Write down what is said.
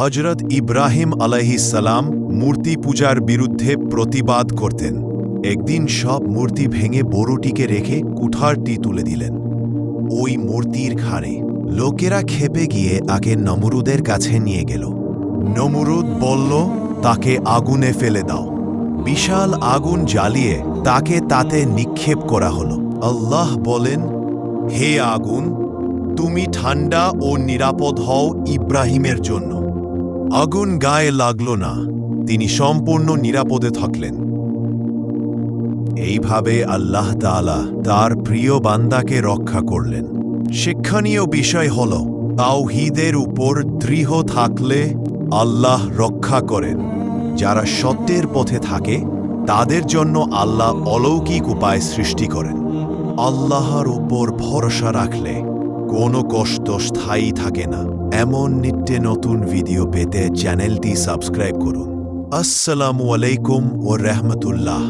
হজরত ইব্রাহিম আলাইহিসালাম মূর্তি পূজার বিরুদ্ধে প্রতিবাদ করতেন। একদিন সব মূর্তি ভেঙে বড়টিকে রেখে কুঠারটি তুলে দিলেন। ওই মূর্তির ঘাড়ে লোকেরা খেপে গিয়ে আগে নমরুদের কাছে নিয়ে গেল। নমরুদ বলল, তাকে আগুনে ফেলে দাও। বিশাল আগুন জ্বালিয়ে তাকে তাতে নিক্ষেপ করা হল। আল্লাহ বলেন, হে আগুন, তুমি ঠান্ডা ও নিরাপদ হও ইব্রাহিমের জন্য। আগুন গায়ে লাগল না, তিনি সম্পূর্ণ নিরাপদে থাকলেন। এইভাবে আল্লাহ তাআলা তার প্রিয় বান্দাকে রক্ষা করলেন। শিক্ষণীয় বিষয় হল, তাওহীদের উপর দৃঢ় থাকলে আল্লাহ রক্ষা করেন। যারা সত্যের পথে থাকে, তাদের জন্য আল্লাহ অলৌকিক উপায় সৃষ্টি করেন। আল্লাহর উপর ভরসা রাখলে কোনো কষ্ট স্থায়ী থাকে না। এমন নিত্যে নতুন ভিডিও পেতে চ্যানেলটি সাবস্ক্রাইব করুন। আসসালামু আলাইকুম ও রহমতুল্লাহ।